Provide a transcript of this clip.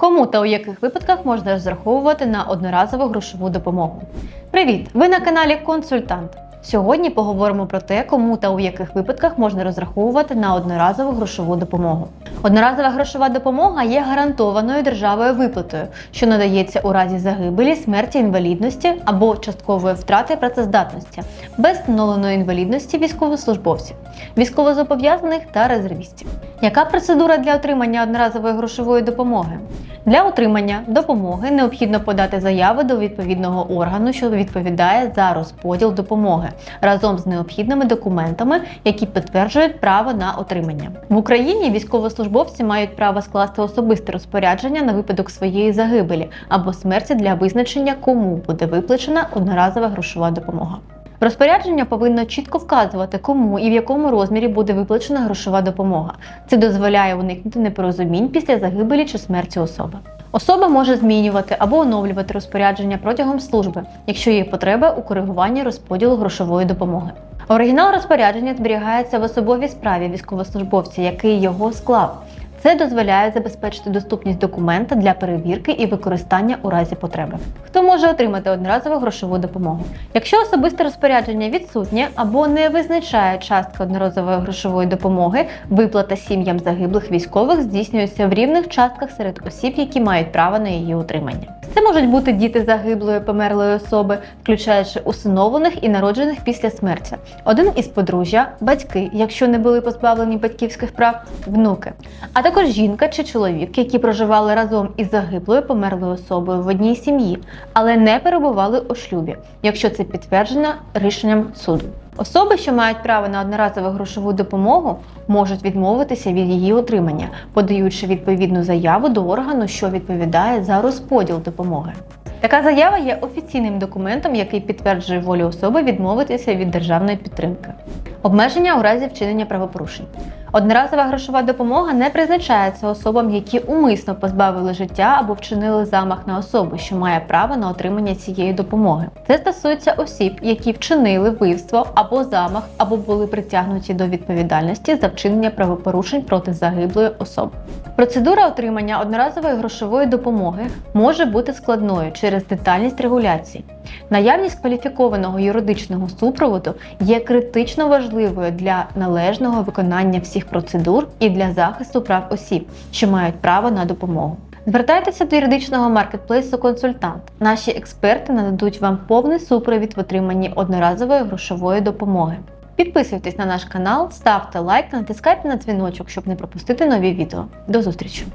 Кому та у яких випадках можна розраховувати на одноразову грошову допомогу? Привіт! Ви на каналі Консультант. Сьогодні поговоримо про те, кому та у яких випадках можна розраховувати на одноразову грошову допомогу. Одноразова грошова допомога є гарантованою державою виплатою, що надається у разі загибелі, смерті, інвалідності або часткової втрати працездатності без встановленої інвалідності військовослужбовців, військовозобов'язаних та резервістів. Яка процедура для отримання одноразової грошової допомоги? Для отримання допомоги необхідно подати заяву до відповідного органу, що відповідає за розподіл допомоги, разом з необхідними документами, які підтверджують право на отримання. В Україні військовослужбовці мають право скласти особисте розпорядження на випадок своєї загибелі або смерті для визначення, кому буде виплачена одноразова грошова допомога. Розпорядження повинно чітко вказувати, кому і в якому розмірі буде виплачена грошова допомога. Це дозволяє уникнути непорозумінь після загибелі чи смерті особи. Особа може змінювати або оновлювати розпорядження протягом служби, якщо є потреба у коригуванні розподілу грошової допомоги. Оригінал розпорядження зберігається в особовій справі військовослужбовця, який його склав. Це дозволяє забезпечити доступність документа для перевірки і використання у разі потреби. Хто може отримати одноразову грошову допомогу? Якщо особисте розпорядження відсутнє або не визначає частка одноразової грошової допомоги, виплата сім'ям загиблих військових здійснюється в рівних частках серед осіб, які мають право на її утримання. Це можуть бути діти загиблої померлої особи, включаючи усиновлених і народжених після смерті, один із подружжя, батьки, якщо не були позбавлені батьківських прав, внуки, а також жінка чи чоловік, які проживали разом із загиблою померлою особою в одній сім'ї, але не перебували у шлюбі, якщо це підтверджено рішенням суду. Особи, що мають право на одноразову грошову допомогу, можуть відмовитися від її отримання, подаючи відповідну заяву до органу, що відповідає за розподіл допомоги. Така заява є офіційним документом, який підтверджує волю особи відмовитися від державної підтримки. Обмеження у разі вчинення правопорушень. Одноразова грошова допомога не призначається особам, які умисно позбавили життя або вчинили замах на особу, що має право на отримання цієї допомоги. Це стосується осіб, які вчинили вбивство або замах, або були притягнуті до відповідальності за вчинення правопорушень проти загиблої особи. Процедура отримання одноразової грошової допомоги може бути складною через детальність регуляції. Наявність кваліфікованого юридичного супроводу є критично важливою для належного виконання всіх процедур і для захисту прав осіб, що мають право на допомогу. Звертайтеся до юридичного маркетплейсу Консультант. Наші експерти нададуть вам повний супровід в отриманні одноразової грошової допомоги. Підписуйтесь на наш канал, ставте лайк натискайте на дзвіночок, щоб не пропустити нові відео. До зустрічі!